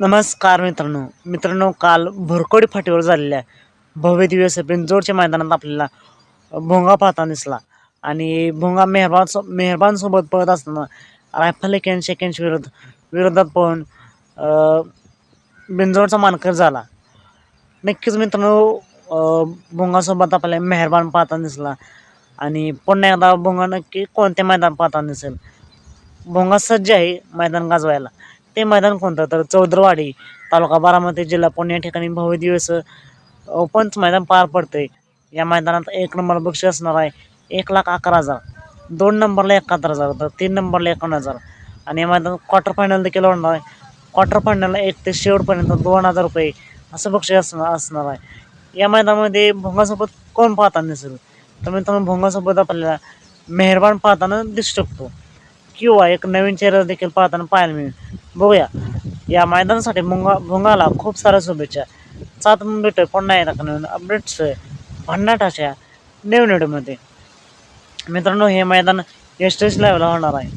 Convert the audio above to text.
नमस्कार मित्रांनो. मित्रांनो काल भरकोडी फाटीवर झालेल्या भव्य दिवस बिंजोडच्या मैदानात आपल्याला भोंगा पाहता दिसला. आणि भोंगा मेहरबान सो मेहरबानसोबत पळत असताना रायफल एक्याऐंशी एक्याऐंशी विरोध विरोधात पळून बिंजोडचा मानकर झाला. नक्कीच मित्रांनो भोंगासोबत आपल्याला मेहरबान पाहताना दिसला. आणि पुन्हा एकदा भोंगा नक्की कोणत्या मैदान पाहताना दिसेल? भोंगा सज्ज आहे मैदान गाजवायला. ते मैदान कोणतं? तर चौदरवाडी तालुका बारामती जिल्हा पुणे या ठिकाणी भव्य दिवस पंच मैदान पार पडते या मैदानात एक नंबर बक्षीस असणार आहे एक लाख अकरा हजार. दोन नंबरला एकाहत्तर हजार तर तीन नंबरला एकावन्न हजार. आणि या मैदानात क्वार्टर फायनल देखील होणार आहे. क्वार्टर फायनलला एक ते शेवटपर्यंत दोन हजार रुपये असं बक्षीस असणार असणार आहे. या मैदानामध्ये भोंगासोबत कोण पाहताना दिसेल? तर मित्रांनो भोंगासोबत आपल्याला मेहरबान पाहताना दिसू शकतो. किंवा एक नवीन चेहरा देखील पाहताना पाहायला मिळेल. बघूया. या मैदानासाठी मुंगा भुंगाला खूप साऱ्या शुभेच्छा. सात भेटतोय पुन्हा का नवीन अपडेट्स भन्नाटाच्या नवीन व्हिडिओमध्ये मित्रांनो हे मैदान एस टी एस लेवलला होणार आहे.